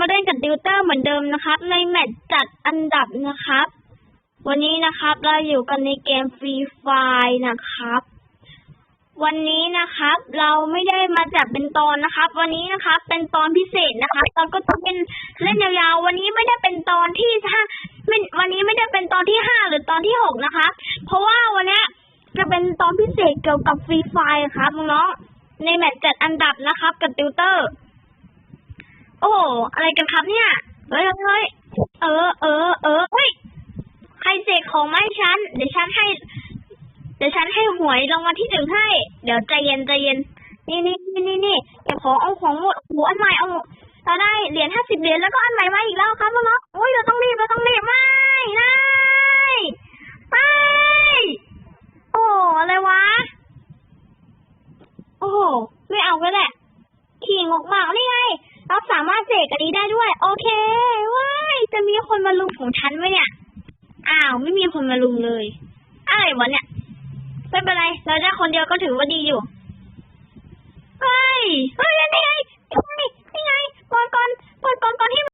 มาเล่นกับติวเตอร์เหมือนเดิมนะครับ ในแมตช์จัดอันดับนะครับ วันนี้นะครับเราอยู่กันในเกมฟรีไฟนะครับ วันนี้นะครับ เราไม่ได้มาจัดเป็นตอนนะครับ วันนี้นะครับ เป็นตอนพิเศษนะครับเราก็จะเป็นเล่นยาวๆวันนี้ไม่ได้เป็นตอนที่ห้าวันนี้ไม่ได้เป็นตอนที่ห้าหรือตอนที่หกนะคะ เพราะว่าวันนี้จะเป็นตอนพิเศษเกี่ยวกับฟรีไฟครับน้องในแมตช์จัดอันดับนะครับ กับติวเตอร์ โอ้อะไรกันครับเนี่ยเฮ้ยเฮ้ยเออเออเออเฮ้ยใครเสกของมาให้ฉัน เดี๋ยวฉันให้ เดี๋ยวฉันให้หวยรางวัลที่หนึ่งให้ เดี๋ยวใจเย็นใจเย็น นี่นี่นี่นี่นี่เก็บของเอาของหมดหัวอันใหม่เอาเราได้เหรียญห้าสิบเหรียญแล้วก็อันใหม่มาอีกแล้วครับน้องๆโอ้ยเราต้องรีบเราต้องรีบไม่ได้ไม่โอ้อะไรวะ โอ้โหไม่เอาก็ได้ขี่งกมากนี่ไง เราสามารถเสกอันนี้ได้ด้วย โอเคว้ายจะมีคนมาลุมของฉันไหมเนี่ย อ้าว ไม่มีคนมาลุมเลย อะไรวะเนี่ย ไม่เป็นไร เราได้คนเดียวก็ถือว่าดีอยู่ เฮ้ยเฮ้ย